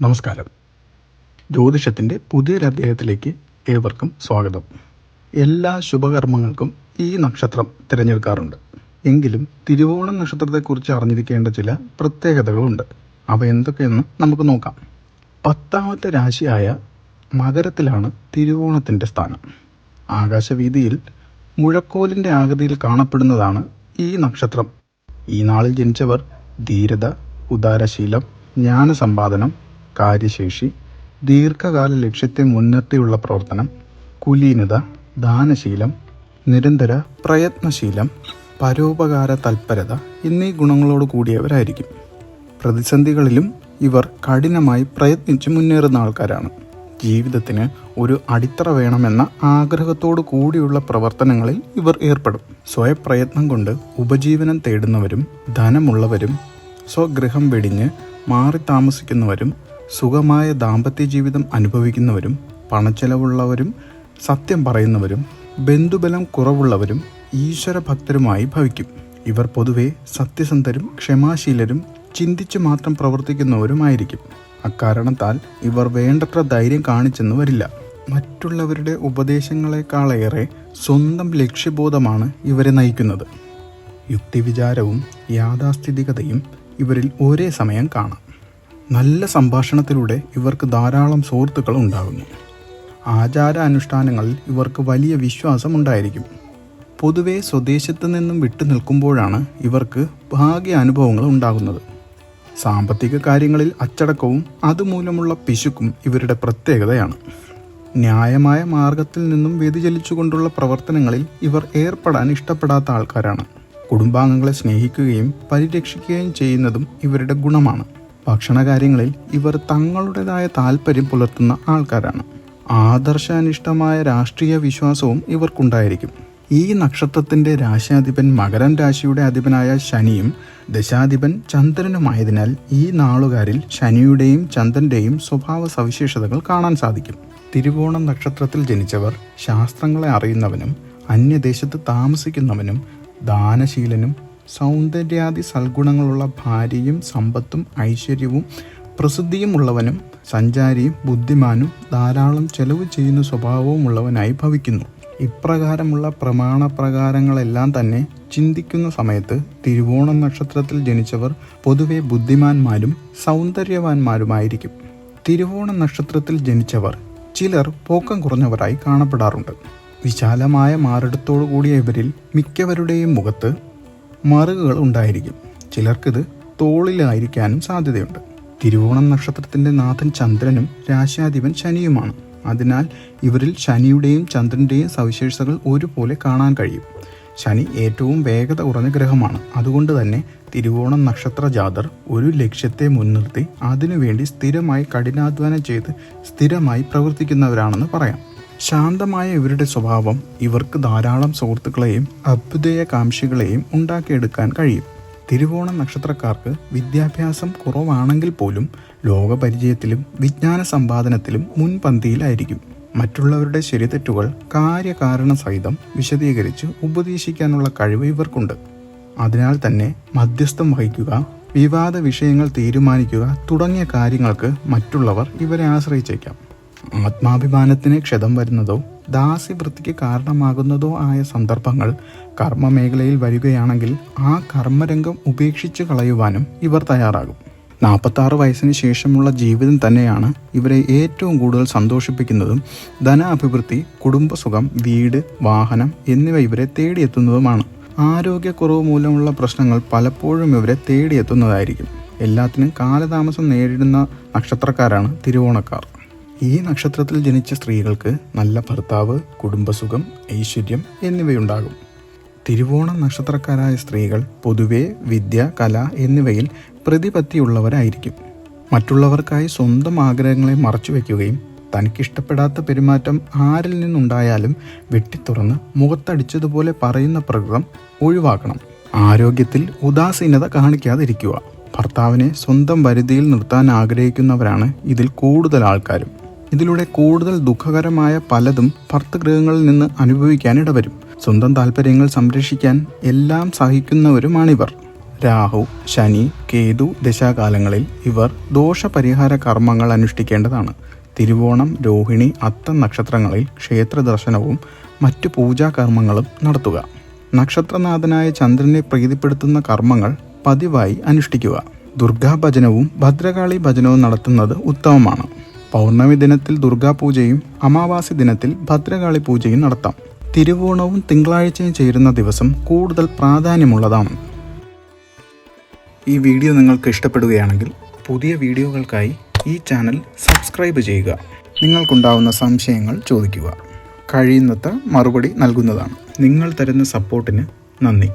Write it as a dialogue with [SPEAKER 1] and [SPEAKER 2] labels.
[SPEAKER 1] നമസ്കാരം. ജ്യോതിഷത്തിന്റെ പുതിയൊരദ്ദേഹത്തിലേക്ക് ഏവർക്കും സ്വാഗതം. എല്ലാ ശുഭകർമ്മങ്ങൾക്കും ഈ നക്ഷത്രം തിരഞ്ഞെടുക്കാറുണ്ട്. എങ്കിലും തിരുവോണം നക്ഷത്രത്തെക്കുറിച്ച് അറിഞ്ഞിരിക്കേണ്ട ചില പ്രത്യേകതകളുണ്ട്. അവ എന്തൊക്കെയെന്ന് നമുക്ക് നോക്കാം. പത്താമത്തെ രാശിയായ മകരത്തിലാണ് തിരുവോണത്തിന്റെ സ്ഥാനം. ആകാശവീതിയിൽ മുഴക്കോലിന്റെ ആകൃതിയിൽ കാണപ്പെടുന്നതാണ് ഈ നക്ഷത്രം. ഈ നാളിൽ ജനിച്ചവർ ധീരത ഉദാരശീലം ജ്ഞാനസമ്പാദനം കാര്യശേഷി ദീർഘകാല ലക്ഷ്യത്തെ മുൻനിർത്തിയുള്ള പ്രവർത്തനം കുലീനത ദാനശീലം നിരന്തര പ്രയത്നശീലം പരോപകാര തൽപരത എന്നീ ഗുണങ്ങളോട് കൂടിയവരായിരിക്കും. പ്രതിസന്ധികളിലും ഇവർ കഠിനമായി പ്രയത്നിച്ച് മുന്നേറുന്ന ആൾക്കാരാണ്. ജീവിതത്തിന് ഒരു അടിത്തറ വേണമെന്ന ആഗ്രഹത്തോടു കൂടിയുള്ള പ്രവർത്തനങ്ങളിൽ ഇവർ ഏർപ്പെടും. സ്വയപ്രയത്നം കൊണ്ട് ഉപജീവനം തേടുന്നവരും ധനമുള്ളവരും സ്വഗൃഹം വെടിഞ്ഞ് മാറി താമസിക്കുന്നവരും സുഖമായ ദാമ്പത്യ ജീവിതം അനുഭവിക്കുന്നവരും പണച്ചെലവുള്ളവരും സത്യം പറയുന്നവരും ബന്ധുബലം കുറവുള്ളവരും ഈശ്വര ഭക്തരുമായി ഭവിക്കും. ഇവർ പൊതുവെ സത്യസന്ധരും ക്ഷമാശീലരും ചിന്തിച്ചു മാത്രം പ്രവർത്തിക്കുന്നവരുമായിരിക്കും. അക്കാരണത്താൽ ഇവർ വേണ്ടത്ര ധൈര്യം കാണിച്ചെന്ന് വരില്ല. മറ്റുള്ളവരുടെ ഉപദേശങ്ങളെക്കാളേറെ സ്വന്തം ലക്ഷ്യബോധമാണ് ഇവരെ നയിക്കുന്നത്. യുക്തിവിചാരവും യാഥാസ്ഥിതികതയും ഇവരിൽ ഒരേ സമയം കാണാം. നല്ല സംഭാഷണത്തിലൂടെ ഇവർക്ക് ധാരാളം സുഹൃത്തുക്കൾ ഉണ്ടാകുന്നു. ആചാര അനുഷ്ഠാനങ്ങളിൽ ഇവർക്ക് വലിയ വിശ്വാസം ഉണ്ടായിരിക്കും. പൊതുവെ സ്വദേശത്ത് നിന്നും വിട്ടു നിൽക്കുമ്പോഴാണ് ഇവർക്ക് ഭാഗ്യ അനുഭവങ്ങൾ ഉണ്ടാകുന്നത്. സാമ്പത്തിക കാര്യങ്ങളിൽ അച്ചടക്കവും അതുമൂലമുള്ള പിശുക്കും ഇവരുടെ പ്രത്യേകതയാണ്. ന്യായമായ മാർഗത്തിൽ നിന്നും വ്യതിചലിച്ചുകൊണ്ടുള്ള പ്രവർത്തനങ്ങളിൽ ഇവർ ഏർപ്പെടാൻ ഇഷ്ടപ്പെടാത്ത ആൾക്കാരാണ്. കുടുംബാംഗങ്ങളെ സ്നേഹിക്കുകയും പരിരക്ഷിക്കുകയും ചെയ്യുന്നതും ഇവരുടെ ഗുണമാണ്. ഭക്ഷണകാര്യങ്ങളിൽ ഇവർ തങ്ങളുടേതായ താല്പര്യം പുലർത്തുന്ന ആൾക്കാരാണ്. ആദർശാനിഷ്ടമായ രാഷ്ട്രീയ വിശ്വാസവും ഇവർക്കുണ്ടായിരിക്കും. ഈ നക്ഷത്രത്തിന്റെ രാശാധിപൻ മകരം രാശിയുടെ അധിപനായ ശനിയും ദശാധിപൻ ചന്ദ്രനുമായതിനാൽ ഈ നാളുകാരിൽ ശനിയുടെയും ചന്ദ്രന്റെയും സ്വഭാവ സവിശേഷതകൾ കാണാൻ സാധിക്കും. തിരുവോണം നക്ഷത്രത്തിൽ ജനിച്ചവർ ശാസ്ത്രങ്ങളെ അറിയുന്നവനും അന്യദേശത്ത് താമസിക്കുന്നവനും ദാനശീലനും സൗന്ദര്യാദി സൽഗുണങ്ങളുള്ള ഭാര്യയും സമ്പത്തും ഐശ്വര്യവും പ്രസിദ്ധിയും ഉള്ളവനും സഞ്ചാരിയും ബുദ്ധിമാനും ധാരാളം ചെലവ് ചെയ്യുന്ന സ്വഭാവവുമുള്ളവനായി ഭവിക്കുന്നു. ഇപ്രകാരമുള്ള പ്രമാണപ്രകാരങ്ങളെല്ലാം തന്നെ ചിന്തിക്കുന്ന സമയത്ത് തിരുവോണം നക്ഷത്രത്തിൽ ജനിച്ചവർ പൊതുവെ ബുദ്ധിമാന്മാരും സൗന്ദര്യവാന്മാരുമായിരിക്കും. തിരുവോണ നക്ഷത്രത്തിൽ ജനിച്ചവർ ചിലർ പോക്കം കുറഞ്ഞവരായി കാണപ്പെടാറുണ്ട്. വിശാലമായ മാറിടത്തോടു കൂടിയ ഇവരിൽ മിക്കവരുടെയും മുഖത്ത് മറുകുകൾ ഉണ്ടായിരിക്കും. ചിലർക്കിത് തോളിലായിരിക്കാനും സാധ്യതയുണ്ട്. തിരുവോണം നക്ഷത്രത്തിന്റെ നാഥൻ ചന്ദ്രനും രാശാധിപൻ ശനിയുമാണ്. അതിനാൽ ഇവരിൽ ശനിയുടെയും ചന്ദ്രന്റെയും സവിശേഷതകൾ ഒരുപോലെ കാണാൻ കഴിയും. ശനി ഏറ്റവും വേഗത കുറഞ്ഞ ഗ്രഹമാണ്. അതുകൊണ്ട് തന്നെ തിരുവോണം നക്ഷത്ര ജാതർ ഒരു ലക്ഷ്യത്തെ മുൻനിർത്തി അതിനുവേണ്ടി സ്ഥിരമായി കഠിനാധ്വാനം ചെയ്ത് സ്ഥിരമായി പ്രവർത്തിക്കുന്നവരാണെന്ന് പറയാം. ശാന്തമായ ഇവരുടെ സ്വഭാവം ഇവർക്ക് ധാരാളം സുഹൃത്തുക്കളെയും അഭ്യുദയകാംക്ഷികളെയും ഉണ്ടാക്കിയെടുക്കാൻ കഴിയും. തിരുവോണ നക്ഷത്രക്കാർക്ക് വിദ്യാഭ്യാസം കുറവാണെങ്കിൽ പോലും ലോകപരിചയത്തിലും വിജ്ഞാന സമ്പാദനത്തിലും മുൻപന്തിയിലായിരിക്കും. മറ്റുള്ളവരുടെ ശരിതെറ്റുകൾ കാര്യകാരണ സഹിതം വിശദീകരിച്ച് ഉപദേശിക്കാനുള്ള കഴിവ് ഇവർക്കുണ്ട്. അതിനാൽ തന്നെ മധ്യസ്ഥം വഹിക്കുക വിവാദ വിഷയങ്ങൾ തീരുമാനിക്കുക തുടങ്ങിയ കാര്യങ്ങൾക്ക് മറ്റുള്ളവർ ഇവരെ ആശ്രയിച്ചേക്കാം. ആത്മാഭിമാനത്തിന് ക്ഷതം വരുന്നതോ ദാസ്യവൃത്തിക്ക് കാരണമാകുന്നതോ ആയ സന്ദർഭങ്ങൾ കർമ്മമേഖലയിൽ വരികയാണെങ്കിൽ ആ കർമ്മരംഗം ഉപേക്ഷിച്ച് കളയുവാനും ഇവർ തയ്യാറാകും. നാൽപ്പത്താറ് വയസ്സിന് ശേഷമുള്ള ജീവിതം തന്നെയാണ് ഇവരെ ഏറ്റവും കൂടുതൽ സന്തോഷിപ്പിക്കുന്നതും ധന അഭിവൃദ്ധി കുടുംബസുഖം വീട് വാഹനം എന്നിവ ഇവരെ തേടിയെത്തുന്നതുമാണ്. ആരോഗ്യക്കുറവ് മൂലമുള്ള പ്രശ്നങ്ങൾ പലപ്പോഴും ഇവരെ തേടിയെത്തുന്നതായിരിക്കും. എല്ലാത്തിനും കാലതാമസം നേരിടുന്ന നക്ഷത്രക്കാരാണ് തിരുവോണക്കാർ. ഈ നക്ഷത്രത്തിൽ ജനിച്ച സ്ത്രീകൾക്ക് നല്ല ഭർത്താവ് കുടുംബസുഖം ഐശ്വര്യം എന്നിവയുണ്ടാകും. തിരുവോണ നക്ഷത്രക്കാരായ സ്ത്രീകൾ പൊതുവെ വിദ്യ കല എന്നിവയിൽ പ്രതിപത്തിയുള്ളവരായിരിക്കും. മറ്റുള്ളവർക്കായി സ്വന്തം ആഗ്രഹങ്ങളെ മറച്ചു മറച്ചുവെക്കുകയും തനിക്കിഷ്ടപ്പെടാത്ത പെരുമാറ്റം ആരിൽ നിന്നുണ്ടായാലും വെട്ടിത്തുറന്ന് മുഖത്തടിച്ചതുപോലെ പറയുന്ന പ്രകൃതം ഒഴിവാക്കണം. ആരോഗ്യത്തിൽ ഉദാസീനത കാണിക്കാതിരിക്കുക. ഭർത്താവിനെ സ്വന്തം പരിധിയിൽ നിർത്താൻ ആഗ്രഹിക്കുന്നവരാണ് ഇതിൽ കൂടുതൽ ആൾക്കാരും. ഇതിലൂടെ കൂടുതൽ ദുഃഖകരമായ പലതും ഭർത്തൃഗൃഹങ്ങളിൽ നിന്ന് അനുഭവിക്കാൻ ഇടവരും സ്വന്തം താല്പര്യങ്ങൾ സംരക്ഷിക്കാൻ എല്ലാം സഹിക്കുന്നവരുമാണിവർ. രാഹു ശനി കേതു ദശാകാലങ്ങളിൽ ഇവർ ദോഷപരിഹാര കർമ്മങ്ങൾ അനുഷ്ഠിക്കേണ്ടതാണ്. തിരുവോണം രോഹിണി അത്തം നക്ഷത്രങ്ങളിൽ ക്ഷേത്ര ദർശനവും മറ്റു പൂജാകർമ്മങ്ങളും നടത്തുക. നക്ഷത്രനാഥനായ ചന്ദ്രനെ പ്രീതിപ്പെടുത്തുന്ന കർമ്മങ്ങൾ പതിവായി അനുഷ്ഠിക്കുക. ദുർഗാഭജനവും ഭദ്രകാളി ഭജനവും നടത്തുന്നത് ഉത്തമമാണ്. പൗർണമി ദിനത്തിൽ ദുർഗാപൂജയും അമാവാസി ദിനത്തിൽ ഭദ്രകാളി പൂജയും നടത്താം. തിരുവോണവും തിങ്കളാഴ്ചയും ചേരുന്ന ദിവസം കൂടുതൽ പ്രാധാന്യമുള്ളതാണ്. ഈ വീഡിയോ നിങ്ങൾക്ക് ഇഷ്ടപ്പെടുകയാണെങ്കിൽ പുതിയ വീഡിയോകൾക്കായി ഈ ചാനൽ സബ്സ്ക്രൈബ് ചെയ്യുക. നിങ്ങൾക്കുണ്ടാവുന്ന സംശയങ്ങൾ ചോദിക്കുക. കഴിയുന്നത്ര മറുപടി നൽകുന്നതാണ്. നിങ്ങൾ തരുന്ന സപ്പോർട്ടിന് നന്ദി.